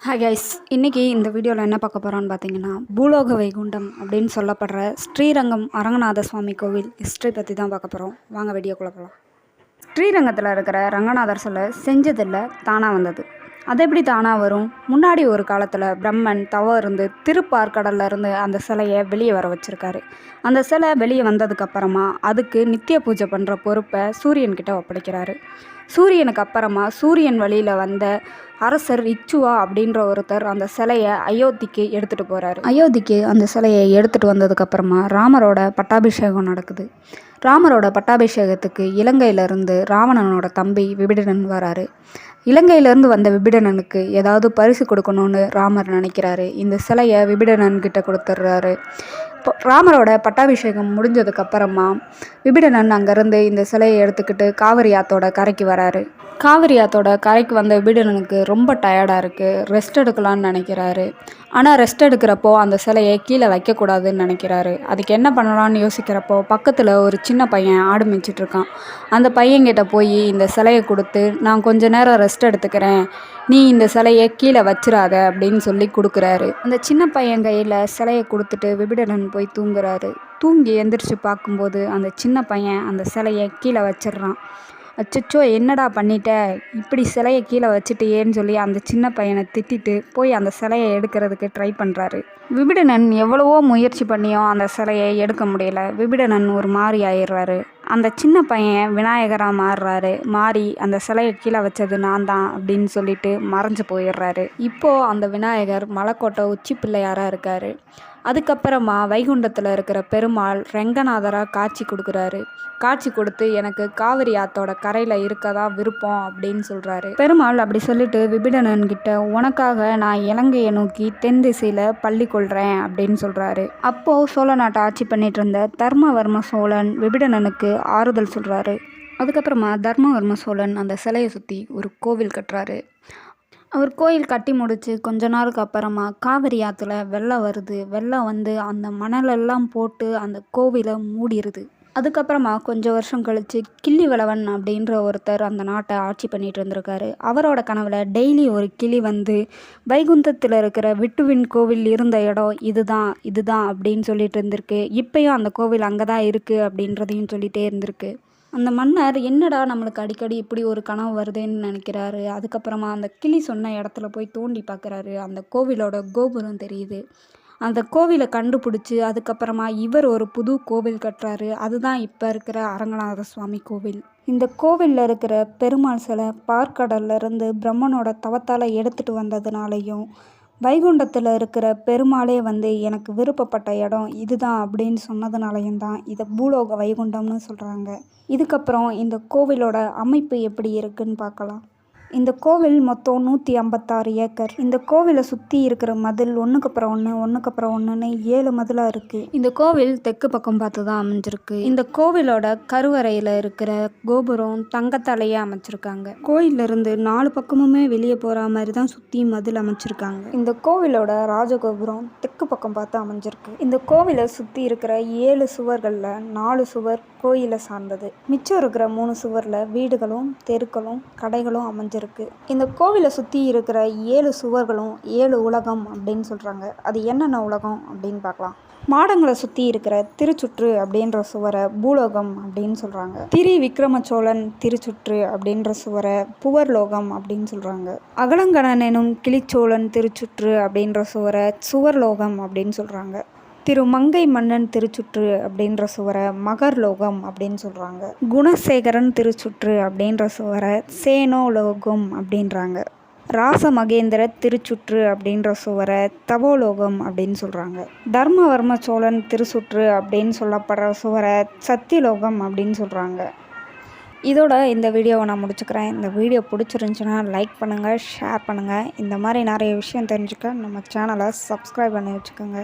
Hi guys இன்றைக்கி இந்த வீடியோவில் என்ன பார்க்க போகிறோன்னு பார்த்தீங்கன்னா பூலோக வைகுண்டம் அப்படின்னு சொல்லப்படுற ஸ்ரீரங்கம் அரங்கநாத சுவாமி கோவில் ஹிஸ்ட்ரி பற்றி தான் பார்க்க போகிறோம் வாங்க வீடியோக்குள்ளே போகலாம் ஸ்ரீரங்கத்தில் இருக்கிற ரங்கநாதர் சிலை செஞ்சதில்லை தானாக வந்தது. அது எப்படி தானாக வரும்? முன்னாடி ஒரு காலத்தில் பிரம்மன் தவம் இருந்து திருப்பார்கடல்ல இருந்து அந்த சிலையை வெளியே வர வச்சுருக்காரு. அந்த சிலை வெளியே வந்ததுக்கப்புறமா அதுக்கு நித்திய பூஜை பண்ணுற பொறுப்பை சூரியன்கிட்ட ஒப்படைக்கிறாரு. சூரியனுக்கு அப்புறமா சூரியன் வழியில் வந்த அரசர் இச்சுவா அப்படின்ற ஒருத்தர் அந்த சிலையை அயோத்திக்கு எடுத்துகிட்டு போகிறாரு அயோத்திக்கு அந்த சிலையை எடுத்துகிட்டு வந்ததுக்கப்புறமா ராமரோட பட்டாபிஷேகம் நடக்குது. ராமரோட பட்டாபிஷேகத்துக்கு இலங்கையிலேருந்து ராவணனோட தம்பி விபிடனன் வராரு. இலங்கையிலேருந்து வந்த விபிடனனுக்கு ஏதாவது பரிசு கொடுக்கணும்னு ராமர் நினைக்கிறாரு. இந்த சிலையை விபிடனன்கிட்ட கொடுத்துட்றாரு. ராமரோட பட்டாபிஷேகம் முடிஞ்சதுக்கப்புறமா விபிடனன் அங்கேருந்து இந்த சிலையை எடுத்துக்கிட்டு காவிரி ஆத்தோட கரைக்கு வராரு. காவிரி ஆத்தோட கரைக்கு வந்த விபிடனனுக்கு ரொம்ப டயர்டாக இருக்குது ரெஸ்ட் எடுக்கலான்னு நினைக்கிறாரு. ஆனால் ரெஸ்ட் எடுக்கிறப்போ அந்த சிலையை கீழே வைக்கக்கூடாதுன்னு நினைக்கிறாரு. அதுக்கு என்ன பண்ணலான்னு யோசிக்கிறப்போ பக்கத்தில் ஒரு சின்ன பையன் ஆடு மேய்ச்சிட்டு இருக்கான். அந்த பையன்கிட்ட போய் இந்த சிலையை கொடுத்து நான் கொஞ்ச நேரம் ரெஸ்ட் எடுத்துக்கிறேன். நீ இந்த சிலையை கீழே வச்சிடாத அப்படின்னு சொல்லி கொடுக்குறாரு. அந்த சின்ன பையன் கையில் சிலையை கொடுத்துட்டு விபிடனன் போய் தூங்குறாரு. தூங்கி எந்திரிச்சு பார்க்கும்போது அந்த சின்ன பையன் அந்த சிலையை கீழே வச்சிடுறான். அச்சச்சோ என்னடா பண்ணிட்ட? இப்படி சிலையை கீழே வச்சுட்டியேன்னு சொல்லி அந்த சின்ன பையனை திட்டிட்டு போய் அந்த சிலையை எடுக்கிறதுக்கு ட்ரை பண்ணுறாரு விபிடனன் எவ்வளவோ முயற்சி பண்ணியும் அந்த சிலையை எடுக்க முடியல. விபிடனன் ஒரு மாதிரி ஆயிடுறாரு. அந்த சின்ன பையன் விநாயகராக மாறுறாரு. மாறி அந்த சிலையை கீழே வச்சது நான் தான் அப்படின்னு சொல்லிட்டு மறைஞ்சு போயிடுறாரு. இப்போது அந்த விநாயகர் மலைக்கோட்டை உச்சி பிள்ளையாராக இருக்கார். அதுக்கப்புறமா வைகுண்டத்தில் இருக்கிற பெருமாள் ரெங்கநாதராக காட்சி கொடுக்குறாரு. காட்சி கொடுத்து எனக்கு காவிரி ஆத்தோட கரையில் இருக்க தான் விருப்பம் அப்படின்னு சொல்கிறாரு பெருமாள் அப்படி சொல்லிட்டு விபிடனன் கிட்ட உனக்காக நான் இலங்கையை நோக்கி தென் திசையில் பள்ளி கொள்கிறேன் அப்படின்னு சொல்கிறாரு அப்போது சோழ நாட்டை ஆட்சி பண்ணிட்டு இருந்த தர்மவர்ம சோழன் விபிடனனுக்கு ஆறுதல் சொல்கிறாரு அதுக்கப்புறமா தர்மவர்ம சோழன் அந்த சிலையை சுற்றி ஒரு கோவில் கட்டுறாரு. அவர் கோயில் கட்டி முடிச்சு கொஞ்ச நாளுக்கு அப்புறமா காவிரி ஆற்றுல வெள்ளம் வருது. வெள்ளம் வந்து அந்த மணலெல்லாம் போட்டு அந்த கோவிலை மூடிடுது அதுக்கப்புறமா கொஞ்சம் வருஷம் கழித்து கிள்ளிவளவன் அப்படின்ற ஒருத்தர் அந்த நாட்டை ஆட்சி பண்ணிட்டு இருந்திருக்காரு. அவரோட கனவில் டெய்லி ஒரு கிளி வந்து வைகுந்தத்தில் இருக்கிற விட்டுவின் கோவில் இருந்த இடம் இதுதான் இதுதான் அப்படின்னு சொல்லிட்டு இருந்திருக்கு. இப்பயும் அந்த கோவில் அங்கே தான் இருக்குது அப்படின்றதையும் சொல்லிகிட்டே இருந்திருக்கு. அந்த மன்னர் என்னடா நம்மளுக்கு அடிக்கடி இப்படி ஒரு கனவு வருதுன்னு நினைக்கிறாரு. அதுக்கப்புறமா அந்த கிளி சொன்ன இடத்துல போய் தோண்டி பார்க்குறாரு. அந்த கோவிலோட கோபுரம் தெரியுது. அந்த கோவிலை கண்டுபிடிச்சி அதுக்கப்புறமா இவர் ஒரு புது கோவில் கட்டுறாரு. அதுதான் இப்போ இருக்கிற அரங்கநாத சுவாமி கோவில். இந்த கோவிலில் இருக்கிற பெருமாள் சிலை பார்க்கடல்லேருந்து பிரம்மனோட தவத்தால் எடுத்துகிட்டு வந்ததுனாலையும் வைகுண்டத்தில் இருக்கிற பெருமாளே வந்து எனக்கு விருப்பப்பட்ட இடம் இதுதான் அப்படின்னு சொன்னதுனாலையும் தான் இதை பூலோக வைகுண்டம்னு சொல்கிறாங்க இதுக்கப்புறம் இந்த கோவிலோட அமைப்பு எப்படி இருக்குன்னு பார்க்கலாம். இந்த கோவில் மொத்தம் நூற்றி ஐம்பத்தாறு ஏக்கர். இந்த கோவிலை சுற்றி இருக்கிற மதில் ஒன்றுக்கு அப்புறம் ஒன்று ஒன்றுக்கு அப்புறம் ஒன்றுன்னு ஏழு மதிலாக இருக்குது இந்த கோவில் தெற்கு பக்கம் பார்த்து தான் அமைஞ்சிருக்கு. இந்த கோவிலோட கருவறையில் இருக்கிற கோபுரம் தங்கத்தாலேயே அமைச்சிருக்காங்க. கோயிலிருந்து நாலு பக்கமுமே வெளியே போகிற மாதிரி தான் சுற்றி மதில் அமைச்சிருக்காங்க. இந்த கோவிலோட ராஜகோபுரம் தெற்கு பக்கம் பார்த்து அமைஞ்சிருக்கு. இந்த கோவிலை சுற்றி இருக்கிற ஏழு சுவர்களில் நாலு சுவர் கோயிலை சார்ந்தது. மிச்சம் இருக்கிற மூணு சுவரில் வீடுகளும் தெருக்களும் கடைகளும் அமைஞ்சிருக்கு. இந்த கோவிலை சுற்றி இருக்கிற ஏழு சுவர்களும் ஏழு உலகம் அப்படின்னு சொல்கிறாங்க அது என்னென்ன உலகம் அப்படின்னு பார்க்கலாம். மாடங்களை சுற்றி இருக்கிற திருச்சுற்று அப்படின்ற சுவரை பூலோகம் அப்படின்னு சொல்கிறாங்க திரி விக்ரமச்சோழன் திருச்சுற்று அப்படின்ற சுவரை புவர்லோகம் அப்படின்னு சொல்கிறாங்க அகலங்கணன் எனும் கிளிச்சோழன் திருச்சுற்று அப்படின்ற சுவரை சுவர்லோகம் அப்படின்னு சொல்கிறாங்க திரு மங்கை மன்னன் திருச்சுற்று அப்படின்ற சுவரை மகர்லோகம் அப்படின்னு சொல்கிறாங்க குணசேகரன் திருச்சுற்று அப்படின்ற சுவரை சேனோலோகம் அப்படின்றாங்க. ராச மகேந்திர திருச்சுற்று அப்படின்ற சுவரை தவோலோகம் அப்படின்னு சொல்கிறாங்க தர்மவர்ம சோழன் திருச்சுற்று அப்படின்னு சொல்லப்படுற சுவரை சத்தியலோகம் அப்படின்னு சொல்கிறாங்க இதோட இந்த வீடியோவை நான் முடிச்சுக்கிறேன். இந்த வீடியோ பிடிச்சிருந்துச்சுன்னா லைக் பண்ணுங்கள் ஷேர் பண்ணுங்கள் இந்த மாதிரி நிறைய விஷயம் தெரிஞ்சுக்க நம்ம சேனலை சப்ஸ்கிரைப் பண்ணி வச்சுக்கோங்க.